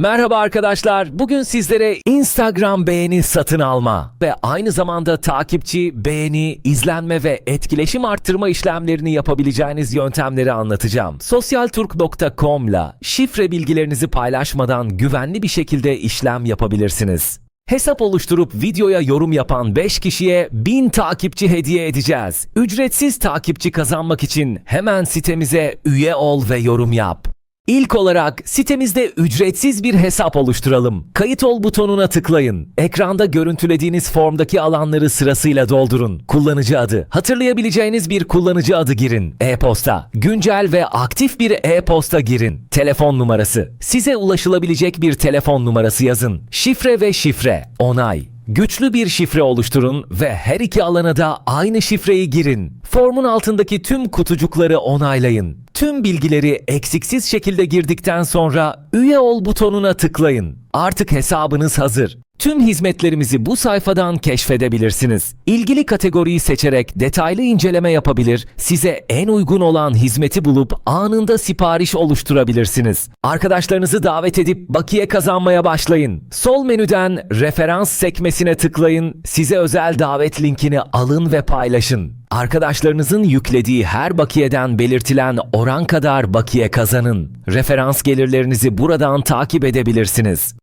Merhaba arkadaşlar. Bugün sizlere Instagram beğeni satın alma ve aynı zamanda takipçi, beğeni, izlenme ve etkileşim arttırma işlemlerini yapabileceğiniz yöntemleri anlatacağım. Sosyalturk.com ile şifre bilgilerinizi paylaşmadan güvenli bir şekilde işlem yapabilirsiniz. Hesap oluşturup videoya yorum yapan 5 kişiye 1000 takipçi hediye edeceğiz. Ücretsiz takipçi kazanmak için hemen sitemize üye ol ve yorum yap. İlk olarak sitemizde ücretsiz bir hesap oluşturalım. Kayıt ol butonuna tıklayın. Ekranda görüntülediğiniz formdaki alanları sırasıyla doldurun. Kullanıcı adı, hatırlayabileceğiniz bir kullanıcı adı girin. E-posta, güncel ve aktif bir e-posta girin. Telefon numarası, size ulaşılabilecek bir telefon numarası yazın. Şifre ve şifre, onay. Güçlü bir şifre oluşturun ve her iki alana da aynı şifreyi girin. Formun altındaki tüm kutucukları onaylayın. Tüm bilgileri eksiksiz şekilde girdikten sonra üye ol butonuna tıklayın. Artık hesabınız hazır. Tüm hizmetlerimizi bu sayfadan keşfedebilirsiniz. İlgili kategoriyi seçerek detaylı inceleme yapabilir, size en uygun olan hizmeti bulup anında sipariş oluşturabilirsiniz. Arkadaşlarınızı davet edip bakiye kazanmaya başlayın. Sol menüden referans sekmesine tıklayın, size özel davet linkini alın ve paylaşın. Arkadaşlarınızın yüklediği her bakiyeden belirtilen oran kadar bakiye kazanın. Referans gelirlerinizi buradan takip edebilirsiniz.